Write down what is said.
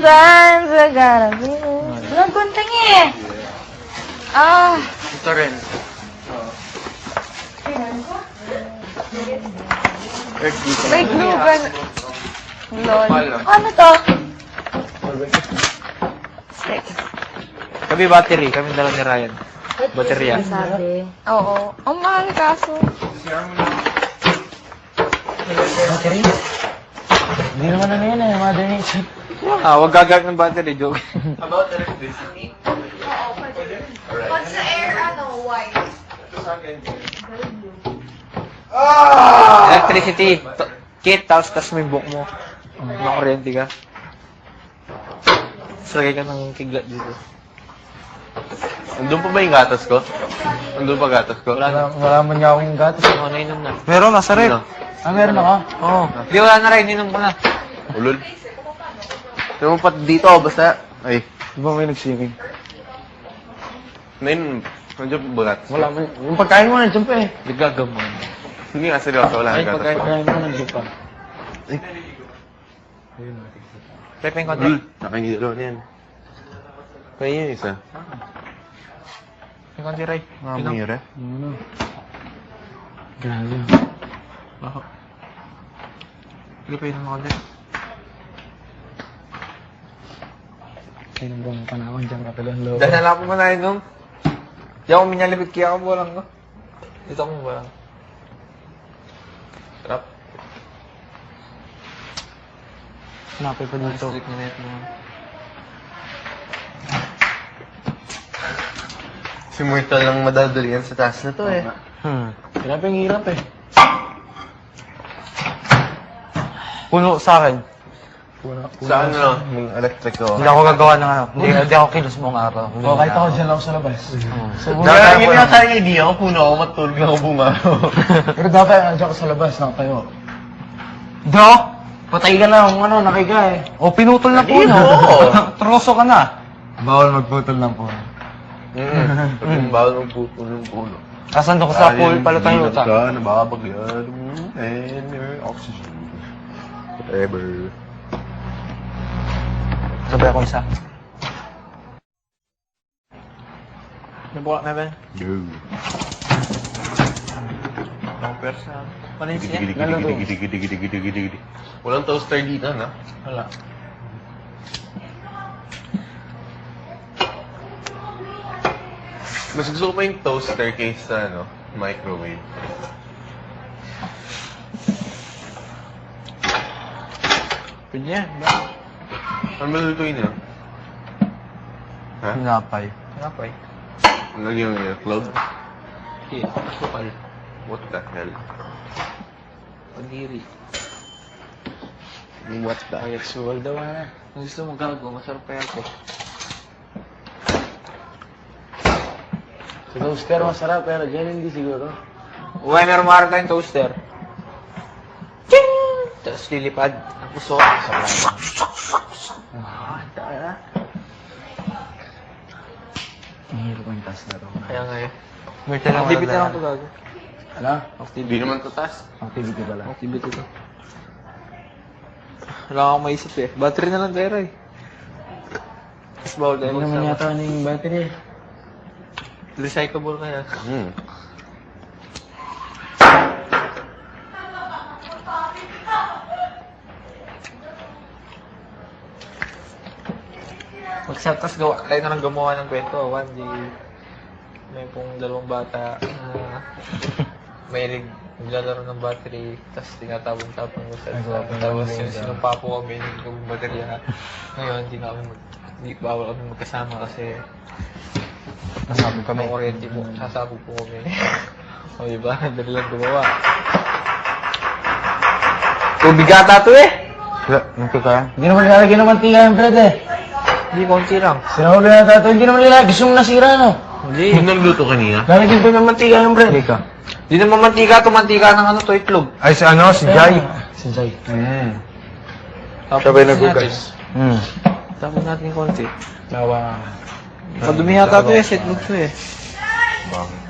Sometimes I gotta be. Walang gunting eh. Ah. Ito rin. May glue gun. Lol. Ano to? Stick. Kami battery. Kami dalawa ni Ryan. Baterya. Sabi. Oo. Ang mahal kaso. Battery? Hindi naman ano yan eh, mother nature. Ah, wag gagamit ng battery. Joke. Pag sa air, ano, white. Electricity. To- Kit, tapos tas may book mo. Makakuryente ka. Sagay ka ng kiglat dito. Andun pa ba yung gatas ko? Andun pa gatas ko? Wala na. Wala, man niya akong gatas. Ako na inom na. Meron, nasa rep. Ah, meron ako. Oo. Di wala na rin. Inom ko na. Ulol. Tignan mo dito, basta... Ay, Di ba may nag-swimming? ngayon, nandiyan pa ba gatas? Wala man. Yung pagkain mo nandiyan pa eh. Nagagamon. Hindi nga, seryoso, wala Ay, pagkain. Pagkain mo nandiyan pa. Pepe yung konti. Nakangilo na yan. Kaya yun isa. Yung konti, Ray. Mamira. Ano? Grabe. Baho. Pilipay mo ulit. Sinunggong panahon dyan kapilong loob. Dahil nalapo mo na yun nung. Di ako minyalipit kaya ako walang ko. Dito ako walang. Trap. Hanapin pa dito. Strict na net mo. Simulta lang madadali sa taas na to eh. Hmm. Grabe ang hirap eh. eh. Puno sa akin. Puno, puno. Sa ano, yung electric ko. Hindi ako gagawa ng ano. Hindi, hindi ako kilos mong araw. Oh, kahit ako dyan lang sa labas. So, Dapat yun yung sa idea ko, puno ako, matulog lang ako bumaro. Pero dapat nandiyan ko sa labas, nakatayo. Do? Patay ka na kung ano, nakiga eh. O, pinutol na puno. oo. Troso ka na. Bawal magputol ng puno. Mm. Bawal ng puto ng puno. Asan doon ko sa pool, palutang Ayun, luta. ka, nababagyan, mm, and your oxygen. Whatever. Sabi ako isa. Nabuka na ba? Yo. No person. Wala ano yung siya? Gidi, gidi, Lalo gidi, gidi, gidi, gidi, gidi, gidi, gidi. Walang toaster dito, na? Wala. Mas gusto ko pa yung toaster kaysa, ano, microwave. Pwede yan. Ba? Ano ba lutuin nila? Ha? Pinapay. Napay. Ano yung uh, clove? Okay. Sukal. What the hell? Pagdiri. What the Ay, sukal daw na. Kung gusto mo gago, masarap pa yan ko. Sa toaster masarap, pero dyan hindi siguro. Uy, meron mara tayong toaster. Tapos lilipad. Ang puso. Ah, tara. Ang hirap ang taas na to. Kaya nga eh. Mirta lang Activity na lang ito gago. Ano? Hindi naman tatas. Activity pala. Activity to. Wala akong maisip eh. Battery na lang tayo eh. Mas bawal tayo Hindi naman magsama. yata ano yung battery. Recyclable kaya. Hmm. Mag-set tas gawa tayo na lang gumawa ng kwento. One day, may pong dalawang bata na mahilig naglalaro ng battery, tapos tinatabong-tabong mo sa ng Tapos yung sinumpa po kami ng baterya. Ngayon, hindi na kami mag hindi bawal kami magkasama kasi Nasabog kami kuryente po. Sasabog po kami. o diba? Dali lang gumawa. Tubig ata to eh! Wala, yan. Hindi naman nilalagyan ng mantika yung bread eh. Hindi, konti lang. Sinahuli na tato, hindi naman nilalagyan. Gusto mong nasira no? Hindi. Yung nagluto kanina? Lalagyan pa ng mantika yung bread. Mantika. Hindi naman mantika to, mantika ng ano to, itlog. Ay, si ano? Si Jai. Si Jai. Mm. Tapos Sabay natin. nagugas. Mm. Tapos natin konti. Tawa. Padumi yata to eh, sa itlog to eh. Bakit?